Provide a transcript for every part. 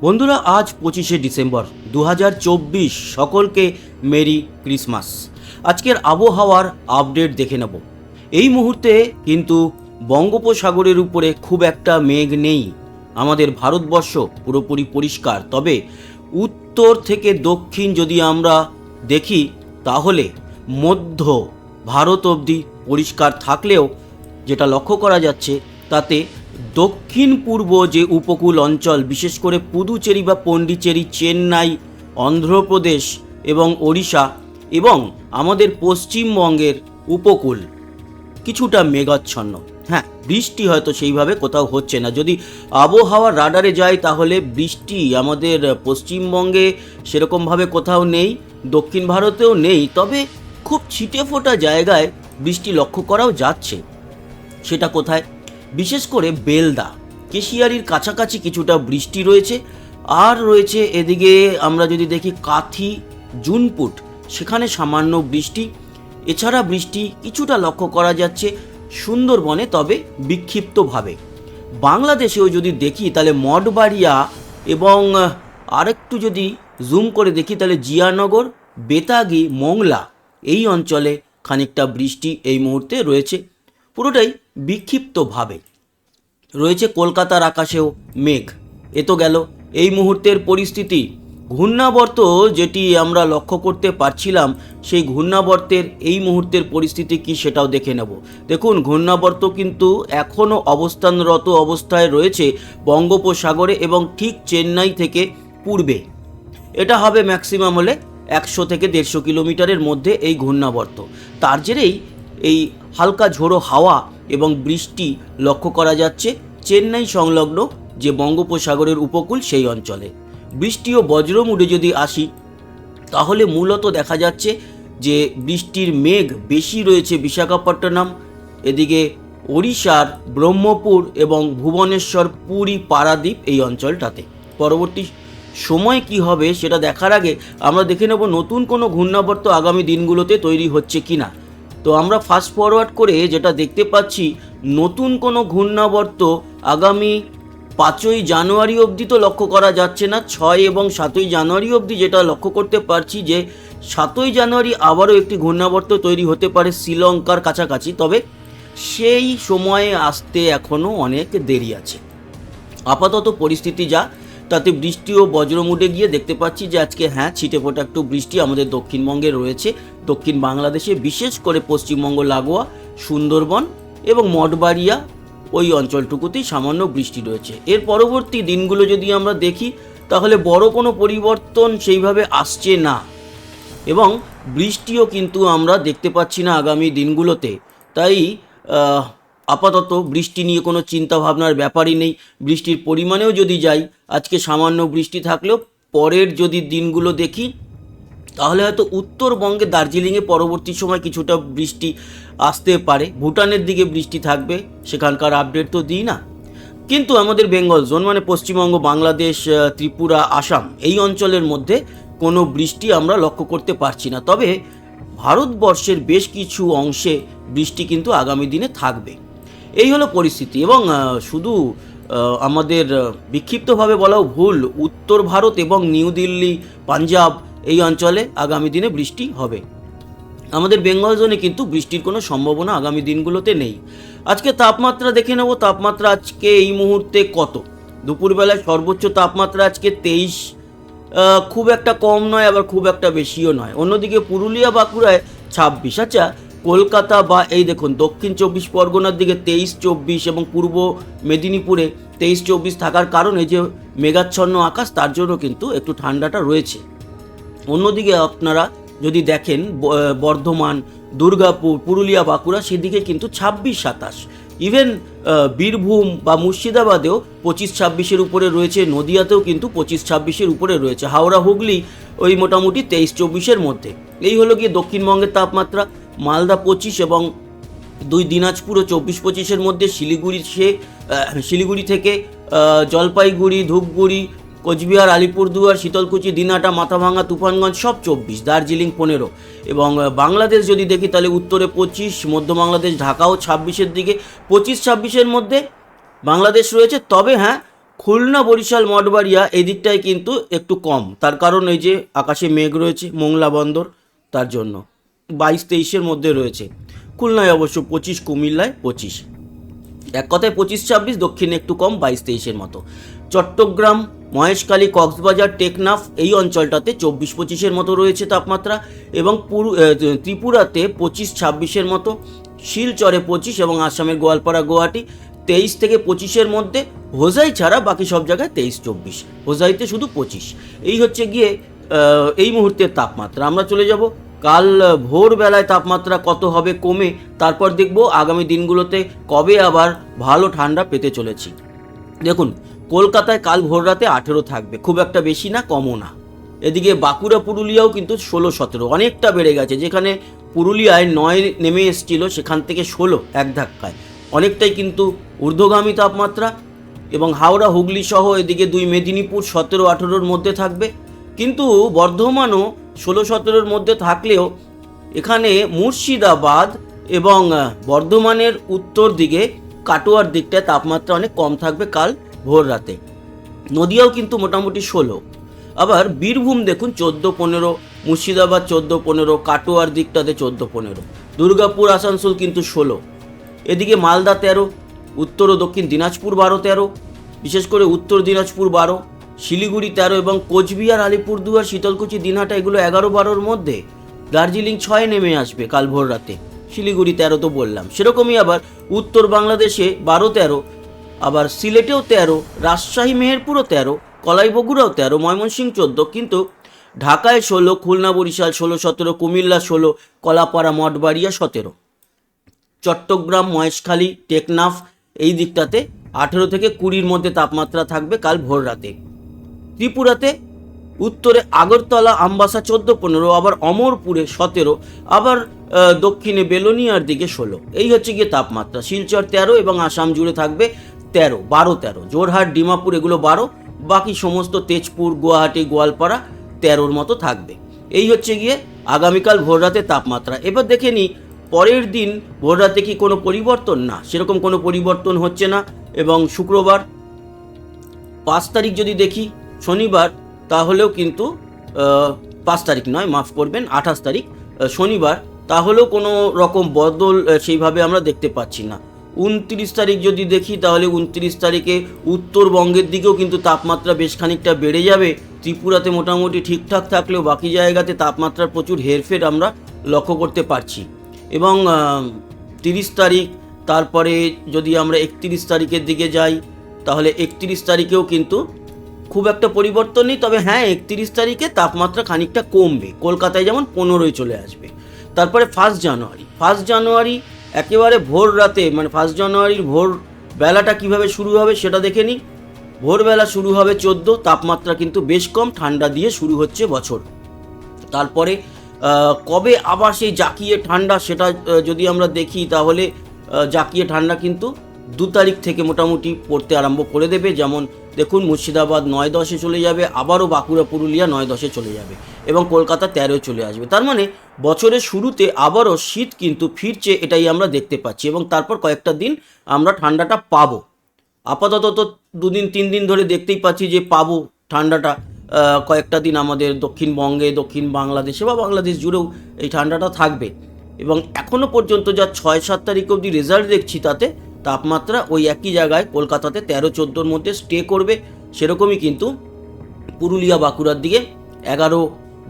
বন্ধুরা, আজ পঁচিশে ডিসেম্বর দু হাজার চব্বিশ। সকলকে মেরি ক্রিসমাস। আজকের আবহাওয়ার আপডেট দেখে নেব। এই মুহূর্তে কিন্তু বঙ্গোপসাগরের উপরে খুব একটা মেঘ নেই। আমাদের ভারতবর্ষ পুরোপুরি পরিষ্কার। তবে উত্তর থেকে দক্ষিণ যদি আমরা দেখি, তাহলে মধ্য ভারত অবধি পরিষ্কার থাকলেও যেটা লক্ষ্য করা যাচ্ছে, তাতে দক্ষিণ পূর্ব যে উপকূল অঞ্চল, বিশেষ করে পুদুচেরি বা পন্ডিচেরি চেন্নাই, অন্ধ্রপ্রদেশ এবং ওড়িশা এবং আমাদের পশ্চিমবঙ্গের উপকূল কিছুটা মেঘাচ্ছন্ন। হ্যাঁ বৃষ্টি হয়তো সেইভাবে কোথাও হচ্ছে না। যদি আবহাওয়া রাডারে যায় তাহলে বৃষ্টি আমাদের পশ্চিমবঙ্গে সেরকমভাবে কোথাও নেই, দক্ষিণ ভারতেও নেই, তবে খুব ছিটে ফোটা জায়গায় বৃষ্টি লক্ষ্য করাও যাচ্ছে। সেটা কোথায়? বিশেষ করে বেলদা। কেশিয়ারির কাছাকাছি কিছুটা বৃষ্টি রয়েছে। আর রয়েছে এদিকে আমরা যদি দেখি কাথি, জুনপুট, সেখানে সামান্য বৃষ্টি। এছাড়া বৃষ্টি কিছুটা লক্ষ্য করা যাচ্ছে সুন্দরবনে, তবে বিক্ষিপ্তভাবে। বাংলাদেশেও যদি দেখি, তাহলে মঠবাড়িয়া এবং আরেকটু যদি জুম করে দেখি, তাহলে জিয়ানগর, বেতাগি, মোংলা, এই অঞ্চলে খানিকটা বৃষ্টি এই মুহূর্তে রয়েছে। পুরোটাই বিক্ষিপ্তভাবে। রয়েছে কলকাতার আকাশেও মেঘ। এ তো গেল। এই মুহূর্তের পরিস্থিতি। ঘূর্ণাবর্ত যেটি আমরা লক্ষ্য করতে পারছিলাম, সেই ঘূর্ণাবর্তের এই মুহূর্তের পরিস্থিতি কি সেটাও দেখে নেব। দেখুন, ঘূর্ণাবর্ত কিন্তু এখনও অবস্থানরত অবস্থায় রয়েছে বঙ্গোপসাগরে এবং ঠিক চেন্নাই থেকে পূর্বে। এটা হবে ম্যাক্সিমাম হলে একশো থেকে দেড়শো কিলোমিটারের মধ্যে এই ঘূর্ণাবর্ত। তার জেরেই এই হালকা ঝোড়ো হাওয়া এবং বৃষ্টি লক্ষ্য করা যাচ্ছে চেন্নাই সংলগ্ন যে বঙ্গোপসাগরের উপকূল সেই অঞ্চলে। বৃষ্টি ও বজ্রমুডে যদি আসি, তাহলে মূলত দেখা যাচ্ছে যে বৃষ্টির মেঘ বেশি রয়েছে বিশাখাপট্টনম, এদিকে ওড়িশার ব্রহ্মপুর এবং ভুবনেশ্বর, পুরী, পারাদ্বীপ এই অঞ্চলটাতে। পরবর্তী সময় কি হবে সেটা দেখার আগে আমরা দেখে নেব নতুন কোনো ঘূর্ণাবর্ত আগামী দিনগুলোতে তৈরি হচ্ছে কি না তো আমরা ফাস্ট ফরওয়ার্ড করে যেটা দেখতে পাচ্ছি, নতুন কোনো ঘূর্ণাবর্ত আগামী পাঁচই জানুয়ারি অবধি তো লক্ষ্য করা যাচ্ছে না, ছয় এবং সাতই জানুয়ারি অবধি যেটা লক্ষ্য করতে পারছি যে, সাতই জানুয়ারি আবারও একটি ঘূর্ণাবর্ত তৈরি হতে পারে শ্রীলঙ্কার কাছাকাছি, তবে সেই সময়ে আসতে এখনও অনেক দেরি আছে। আপাতত পরিস্থিতি যা তাতে বৃষ্টি ও বজ্রমুডে গিয়ে দেখতে পাচ্ছি যে আজকে হ্যাঁ ছিটে ফোটা একটু বৃষ্টি আমাদের দক্ষিণবঙ্গে রয়েছে। দক্ষিণ বাংলাদেশে বিশেষ করে পশ্চিমবঙ্গ, লাগোয়া, সুন্দরবন এবং মঠবাড়িয়া ওই অঞ্চলটুকুতেই সামান্য বৃষ্টি রয়েছে। এর পরবর্তী দিনগুলো যদি আমরা দেখি, তাহলে বড় কোনো পরিবর্তন সেইভাবে আসছে না এবং বৃষ্টিও কিন্তু আমরা দেখতে পাচ্ছি না আগামী দিনগুলোতে। তাই আপাতত বৃষ্টি নিয়ে কোনো চিন্তা ভাবনার ব্যাপারই নেই। বৃষ্টির পরিমাণেও যদি যাই, আজকে সামান্য বৃষ্টি থাকলেও পরের যদি দিনগুলো দেখি, তাহলে হয়তো উত্তরবঙ্গে দার্জিলিংয়ে পরবর্তী সময় কিছুটা বৃষ্টি আসতে পারে। ভুটানের দিকে বৃষ্টি থাকবে, সেখানকার আপডেট তো দিই না। কিন্তু আমাদের বেঙ্গল জোন মানে পশ্চিমবঙ্গ, বাংলাদেশ ত্রিপুরা, আসাম, এই অঞ্চলের মধ্যে কোনো বৃষ্টি আমরা লক্ষ্য করতে পারছি না। তবে ভারতবর্ষের বেশ কিছু অংশে বৃষ্টি কিন্তু আগামী দিনে থাকবে। এই হলো পরিস্থিতি এবং শুধু আমাদের বিক্ষিপ্তভাবে বলাও ভুল, উত্তর ভারত এবং নিউ দিল্লি, পাঞ্জাব এই অঞ্চলে আগামী দিনে বৃষ্টি হবে। আমাদের বেঙ্গল জোনে কিন্তু বৃষ্টির কোনো সম্ভাবনা আগামী দিনগুলোতে নেই। আজকে তাপমাত্রা দেখে নেব, তাপমাত্রা আজকে এই মুহূর্তে কত? দুপুরবেলায় সর্বোচ্চ তাপমাত্রা আজকে তেইশ খুব একটা কম নয়, আবার খুব একটা বেশিও নয়। অন্যদিকে পুরুলিয়া, বাঁকুড়ায় ছাব্বিশ। আচ্ছা কলকাতা বা এই দেখুন, দক্ষিণ চব্বিশ পরগনার দিকে তেইশ, চব্বিশ এবং পূর্ব মেদিনীপুরে তেইশ, চব্বিশ থাকার কারণে যে মেঘাচ্ছন্ন আকাশ, তার জন্য কিন্তু একটু ঠান্ডাটা রয়েছে। অন্যদিকে আপনারা যদি দেখেন বর্ধমান, দুর্গাপুর, পুরুলিয়া, বাঁকুড়া, সেদিকে কিন্তু ছাব্বিশ, সাতাশ। ইভেন বীরভূম বা মুর্শিদাবাদেও পঁচিশ, ছাব্বিশের উপরে রয়েছে, নদিয়াতেও কিন্তু পঁচিশ, ছাব্বিশের উপরে রয়েছে। হাওড়া, হুগলি ওই মোটামুটি তেইশ, চব্বিশের মধ্যে। এই হলো গিয়ে দক্ষিণবঙ্গের তাপমাত্রা। মালদা পঁচিশ এবং দুই দিনাজপুর ও চব্বিশ পঁচিশের মধ্যে শিলিগুড়ি সে শিলিগুড়ি থেকে জলপাইগুড়ি, ধূপগুড়ি, কোচবিহার, আলিপুরদুয়ার, শীতলকুচি দিনাটা মাথাভাঙা তুফানগঞ্জ সব চব্বিশ, দার্জিলিং পনেরো। এবং বাংলাদেশ যদি দেখি তাহলে উত্তরে পঁচিশ, মধ্য বাংলাদেশ ঢাকাও ছাব্বিশের দিকে। পঁচিশ, ছাব্বিশের মধ্যে বাংলাদেশ রয়েছে। তবে হ্যাঁ খুলনা, বরিশাল, মঠবাড়িয়া এই দিকটায় কিন্তু একটু কম। তার কারণ এই যে আকাশে মেঘ রয়েছে, মোংলা বন্দর, তার জন্য। বাইশ তেইশের মধ্যে রয়েছে। খুলনায় অবশ্য পঁচিশ, কুমিল্লায় পঁচিশ। এক কথায় পঁচিশ, ছাব্বিশ, দক্ষিণে একটু কম, বাইশ, তেইশের মতো। চট্টগ্রাম, মহেশখালী, কক্সবাজার, টেকনাফ এই অঞ্চলটাতে চব্বিশ, পঁচিশের মতো রয়েছে তাপমাত্রা এবং পুরু ত্রিপুরাতে পঁচিশ, ছাব্বিশের মতো। শিলচরে পঁচিশ এবং আসামের গোয়ালপাড়া, গুয়াহাটি তেইশ থেকে পঁচিশের মধ্যে। হোজাই ছাড়া বাকি সব জায়গায় তেইশ, চব্বিশ। হোজাইতে শুধু পঁচিশ। এই হচ্ছে গিয়ে এই মুহূর্তের তাপমাত্রা। আমরা চলে যাব কাল ভোরবেলায় তাপমাত্রা কত হবে কমে, তারপর দেখব আগামী দিনগুলোতে কবে আবার ভালো ঠান্ডা পেতে চলেছি। দেখুন, কলকাতায় কাল ভোর রাতে আঠেরো থাকবে, খুব একটা বেশি না, কমও না। এদিকে বাঁকুড়া, পুরুলিয়াও কিন্তু ষোলো, সতেরো, অনেকটা বেড়ে গেছে, যেখানে পুরুলিয়ায় নয় নেমে এসছিল, সেখান থেকে ষোলো এক ধাক্কায়। অনেকটাই কিন্তু ঊর্ধ্বগামী তাপমাত্রা এবং হাওড়া, হুগলি সহ এদিকে দুই, মেদিনীপুর সতেরো, আঠেরোর মধ্যে থাকবে। কিন্তু বর্ধমানও ষোলো সতেরোর মধ্যে থাকলেও এখানে মুর্শিদাবাদ এবং বর্ধমানের উত্তর দিকে কাটোয়ার দিকটায় তাপমাত্রা অনেক কম থাকবে কাল ভোর রাতে। নদিয়াও কিন্তু মোটামুটি ষোলো। আবার বীরভূম দেখুন চোদ্দ পনেরো, মুর্শিদাবাদ চোদ্দ পনেরো, কাটোয়ার দিকটাতে চোদ্দ পনেরো। দুর্গাপুর, আসানসোল কিন্তু ষোলো। এদিকে মালদা তেরো, উত্তর ও দক্ষিণ দিনাজপুর বারো তেরো, বিশেষ করে উত্তর দিনাজপুর বারো শিলিগুড়ি তেরো এবং কোচবিহার, আলিপুরদুয়ার, শীতলকুচি, দিনহাটা এগুলো এগারো বারোর মধ্যে দার্জিলিং ছয় নেমে আসবে কাল ভোর রাতে। শিলিগুড়ি তেরো তো বললাম। সেরকমই আবার উত্তর বাংলাদেশে বারো তেরো, আবার সিলেটেও তেরো, রাজশাহী, মেহেরপুরও তেরো কলাই বগুড়াও তেরো, ময়মনসিংহ চোদ্দ, কিন্তু ঢাকায় ষোলো, খুলনা, বরিশাল ষোলো, সতেরো, কুমিল্লা ষোলো, কলাপাড়া, মঠবাড়িয়া সতেরো। চট্টগ্রাম, মহেশখালী, টেকনাফ এই দিকটাতে আঠেরো থেকে কুড়ির মধ্যে তাপমাত্রা থাকবে কাল ভোর রাতে। ত্রিপুরাতে, উত্তরে আগরতলা, আমবাসা চোদ্দ, পনেরো, আবার অমরপুরে সতেরো, আবার দক্ষিণে বেলোনিয়ার দিকে ষোলো। এই হচ্ছে গিয়ে তাপমাত্রা। শিলচর তেরো এবং আসাম জুড়ে থাকবে তেরো, বারো, তেরো। জোরহাট ডিমাপুর এগুলো বারো, বাকি সমস্ত তেজপুর, গুয়াহাটি, গোয়ালপাড়া তেরোর মতো থাকবে। এই হচ্ছে গিয়ে আগামীকাল ভোররাতে তাপমাত্রা। এবার দেখে নিই, পরের দিন ভোররাতে কি কোনো পরিবর্তন? না, সেরকম কোনো পরিবর্তন হচ্ছে না এবং শুক্রবার পাঁচ তারিখ যদি দেখি শনিবার, তাহলেও কিন্তু পাঁচ তারিখ নয়, মাফ করবেন, আঠাশ তারিখ শনিবার, তাহলেও কোনো রকম বদল সেইভাবে আমরা দেখতে পাচ্ছি না। উনত্রিশ তারিখ যদি দেখি, তাহলে উনত্রিশ তারিখে উত্তরবঙ্গের দিকেও কিন্তু তাপমাত্রা বেশ খানিকটা বেড়ে যাবে। ত্রিপুরাতে মোটামুটি ঠিকঠাক থাকলেও বাকি জায়গাতে তাপমাত্রার প্রচুর হেরফের আমরা লক্ষ্য করতে পারছি। এবং তিরিশ তারিখ, তারপরে যদি আমরা একত্রিশ তারিখের দিকে যাই, তাহলে একত্রিশ তারিখেও কিন্তু খুব একটা পরিবর্তন নেই, তবে হ্যাঁ একত্রিশ তারিখে তাপমাত্রা খানিকটা কমবে। কলকাতায় যেমন পনেরোই চলে আসবে। তারপরে ফার্স্ট জানুয়ারি ফার্স্ট জানুয়ারি একেবারে ভোর রাতে মানে ফার্স্ট জানুয়ারির ভোর বেলাটা কীভাবে শুরু হবে সেটা দেখে নিই। ভোরবেলা শুরু হবে চোদ্দ, তাপমাত্রা কিন্তু বেশ কম, ঠান্ডা দিয়ে শুরু হচ্ছে বছর। তারপরে কবে আবার সেই জাকিয়ে ঠান্ডা সেটা যদি আমরা দেখি তাহলে জাকিয়ে ঠান্ডা কিন্তু দু তারিখ থেকে মোটামুটি পড়তে আরম্ভ করে দেবে। যেমন দেখুন, মুর্শিদাবাদ নয় দশে চলে যাবে, আবারও বাঁকুড়া, পুরুলিয়া নয় দশে চলে যাবে এবং কলকাতা তেরোয় চলে আসবে। তার মানে বছরের শুরুতে আবারও শীত কিন্তু ফিরছে, এটাই আমরা দেখতে পাচ্ছি এবং তারপর কয়েকটা দিন আমরা ঠান্ডাটা পাবো। আপাতত তো দুদিন, তিন দিন ধরে দেখতেই পাচ্ছি যে পাবো ঠান্ডাটা। কয়েকটা দিন আমাদের দক্ষিণবঙ্গে, দক্ষিণ বাংলাদেশে বা বাংলাদেশ জুড়েও এই ঠান্ডাটা থাকবে। এবং এখনও পর্যন্ত যা ছয়, সাত তারিখ অবধি রেজাল্ট দেখছি তাতে তাপমাত্রা ওই একই জায়গায় কলকাতাতে তেরো চোদ্দোর মধ্যে স্টে করবে। সেরকমই কিন্তু পুরুলিয়া বাঁকুড়ার দিকে এগারো,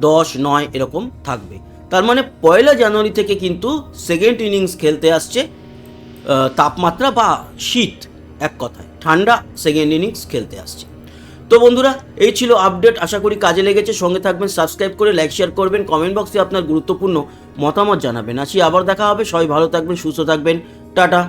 দশ, নয় এরকম থাকবে। তার মানে পয়লা জানুয়ারি থেকে কিন্তু সেকেন্ড ইনিংস খেলতে আসছে তাপমাত্রা বা শীত এক কথায়। ঠান্ডা সেকেন্ড ইনিংস খেলতে আসছে। তো বন্ধুরা, এই ছিল আপডেট আশা করি কাজে লেগেছে। সঙ্গে থাকবেন সাবস্ক্রাইব করে লাইক শেয়ার করবেন। কমেন্ট বক্সে আপনার গুরুত্বপূর্ণ মতামত জানাবেন। আসি আবার দেখা হবে। সবাই ভালো থাকবেন, সুস্থ থাকবেন। টাটা।